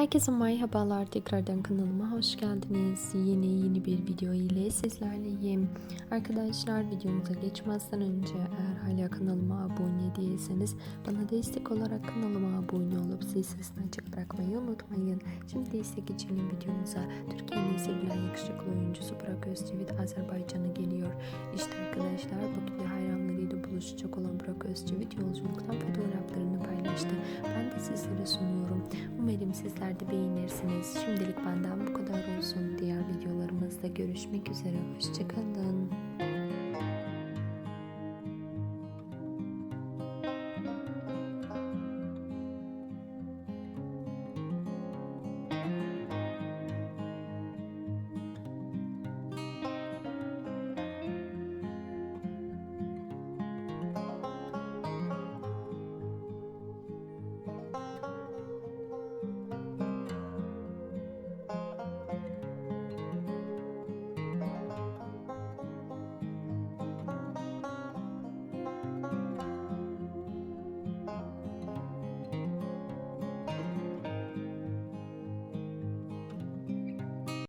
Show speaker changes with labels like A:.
A: Herkese merhabalar tekrardan kanalıma hoş geldiniz. Yeni yeni bir video ile sizlerleyim. Arkadaşlar videomuza geçmezden önce eğer hala kanalıma abone değilseniz bana destek olarak kanalıma abone olup zil sesini açık bırakmayı unutmayın. Şimdi ise geçelim videomuza. Türkiye'nin sevilen yakışıklı oyuncusu Burak Özçivit Azerbaycan'a geliyor. İşte arkadaşlar Bakü'de hayranlarıyla buluşacak olan Burak Özçivit yolculuktan fotoğraflarını paylaştı. Ben de sizlere sunuyorum. Umarım sizler de beğenirsiniz. Şimdilik benden bu kadar olsun. Diğer videolarımızda görüşmek üzere. Hoşçakalın.